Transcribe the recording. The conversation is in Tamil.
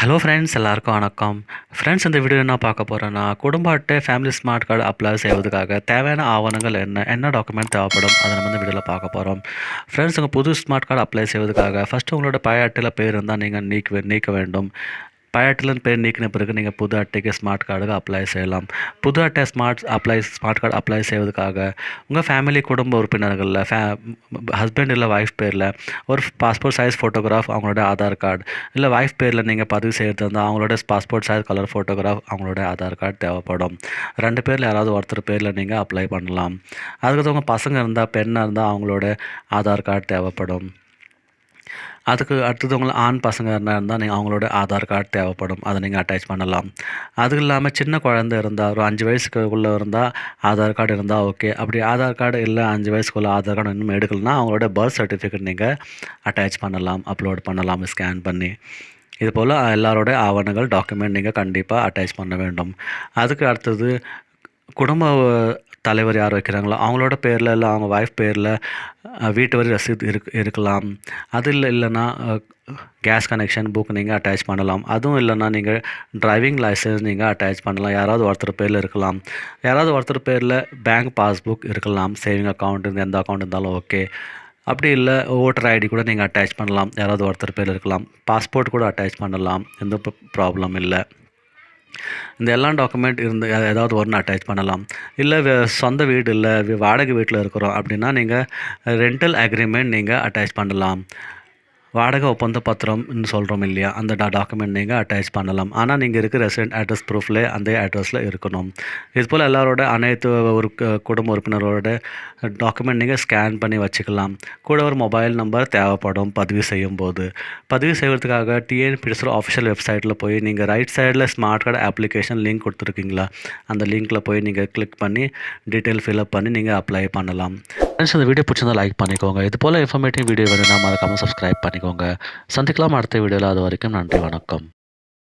ஹலோ ஃப்ரெண்ட்ஸ் எல்லாருக்கும் வணக்கம். ஃப்ரெண்ட்ஸ் இந்த வீடியோ என்ன பார்க்க போகிறேன்னா குடும்ப அட்டை ஃபேமிலி ஸ்மார்ட் கார்டு அப்ளை செய்வதற்காக தேவையான ஆவணங்கள் என்ன என்ன டாக்குமெண்ட் தேவைப்படும் அதை நம்ம இந்த வீடியோவில் பார்க்க போகிறோம் ஃப்ரெண்ட்ஸ் உங்கள் புது ஸ்மார்ட் கார்டு அப்ளை செய்வதற்காக ஃபஸ்ட்டு உங்களோட பழைய அட்டையில் பேர் இருந்தால் நீங்கள் நீக்க நீக்க வேண்டும். பழைய பேர் நீக்கின பிறகு நீங்கள் புது அட்டைக்கு ஸ்மார்ட் கார்டுக்கு அப்ளை செய்யலாம். புது அட்டை smart apply smart card apply செய்வதற்காக உங்கள் ஃபேமிலி குடும்ப உறுப்பினர்களில் ஃபே ஹஸ்பண்ட் இல்லை ஒய்ஃப் பேரில் ஒரு பாஸ்போர்ட் சைஸ் ஃபோட்டோகிராஃப் அவங்களோட ஆதார் கார்டு இல்லை ஒய்ஃப் பேரில் நீங்கள் பதிவு செய்கிறது இருந்தால் அவங்களோட பாஸ்போர்ட் சைஸ் கலர் ஃபோட்டோகிராஃப் அவங்களோட ஆதார் கார்டு தேவைப்படும். ரெண்டு பேரில் யாராவது ஒருத்தர் பேரில் நீங்கள் அப்ளை பண்ணலாம். அதுக்கு உங்கள் பசங்க இருந்தால் பெண்ணாக இருந்தால் அவங்களோட ஆதார் கார்டு தேவைப்படும். அதுக்கு அடுத்தது உங்களை ஆண் பசங்க இருந்தால் நீங்கள் அவங்களோட ஆதார் கார்டு தேவைப்படும். அதை நீங்கள் அட்டாச் பண்ணலாம். அது இல்லாமல் சின்ன குழந்தை இருந்தால் ஒரு அஞ்சு வயசுக்குள்ளே இருந்தால் ஆதார் கார்டு இருந்தால் ஓகே அப்படி ஆதார் கார்டு இல்லை அஞ்சு வயசுக்குள்ளே ஆதார் கார்டு இன்னும் எடுக்கலனா அவங்களோட பர்த் சர்டிஃபிகேட் நீங்கள் அட்டாச் பண்ணலாம் அப்லோட் பண்ணலாம் ஸ்கேன் பண்ணி. இது போல் எல்லாரோட ஆவணங்கள் டாக்குமெண்ட் நீங்கள் கண்டிப்பாக அட்டாச் பண்ண வேண்டும். அதுக்கு அடுத்தது குடும்ப தலைவர் யார் வைக்கிறாங்களோ அவங்களோட பேரில் இல்லை அவங்க ஒய்ஃப் பேரில் வீட்டு வரி ரசீது இருக் இருக்கலாம். அது இல்லை இல்லைன்னா கேஸ் கனெக்ஷன் புக் நீங்கள் அட்டாச் பண்ணலாம். அதுவும் இல்லைன்னா நீங்கள் டிரைவிங் லைசன்ஸ் நீங்கள் அட்டாச் பண்ணலாம். யாராவது ஒருத்தர் பேரில் இருக்கலாம். யாராவது ஒருத்தர் பேரில் பேங்க் பாஸ்புக் இருக்கலாம். சேவிங் அக்கௌண்ட் இருந்து எந்த அக்கௌண்ட் இருந்தாலும் ஓகே அப்படி இல்லை ஓட்டர் ஐடி கூட நீங்கள் அட்டாச் பண்ணலாம். யாராவது ஒருத்தர் பேர் இருக்கலாம். பாஸ்போர்ட் கூட அட்டாச் பண்ணலாம். எந்த ப்ராப்ளம் இல்லை. இந்த எல்லா டாக்குமெண்ட் இருந்து ஏதாவது ஒன்று அட்டாச் பண்ணலாம். இல்லை சொந்த வீடு இல்லை வாடகை வீட்டில் இருக்கிறோம் அப்படின்னா நீங்கள் ரெண்டல் அக்ரிமெண்ட் நீங்கள் அட்டாச் பண்ணலாம். வாடகை ஒப்பந்த பத்திரம்னு சொல்கிறோம் இல்லையா? அந்த டாக்குமெண்ட் நீங்கள் அட்டாச் பண்ணலாம். ஆனால் நீங்கள் இருக்கிற ரெசிடென்ட் அட்ரஸ் ப்ரூஃபில் அந்த அட்ரஸில் இருக்கணும். இது போல் எல்லாரோட அனைத்து ஒரு குடும்ப உறுப்பினரோட டாக்குமெண்ட் நீங்கள் ஸ்கேன் பண்ணி வச்சுக்கலாம். கூட ஒரு மொபைல் நம்பர் தேவைப்படும் பதிவு செய்யும் போது பதிவு செய்வதற்காக டிஎன்பிஎஸ்ஓ ஆஃபிஷியல் வெப்சைட்டில் போய் நீங்கள் ரைட் சைடில் ஸ்மார்ட் கார்டு அப்ளிகேஷன் லிங்க் கொடுத்துருக்கீங்களா? அந்த லிங்க்கில் போய் நீங்கள் கிளிக் பண்ணி டீட்டெயில் ஃபில்அப் பண்ணி நீங்கள் அப்ளை பண்ணலாம். ஃப்ரெண்ட்ஸ் இந்த வீடியோ பிடிச்சிருந்தா லைக் பண்ணிக்கோங்க. இது போல் இன்ஃபர்மேட்டிவ் வீடியோ வேணும்னா மறக்காமல் சப்ஸ்கிரைப் பண்ணிக்கோங்க. சந்திக்கலாம் அடுத்த வீடியோவில் அது வரைக்கும் நன்றி வணக்கம்.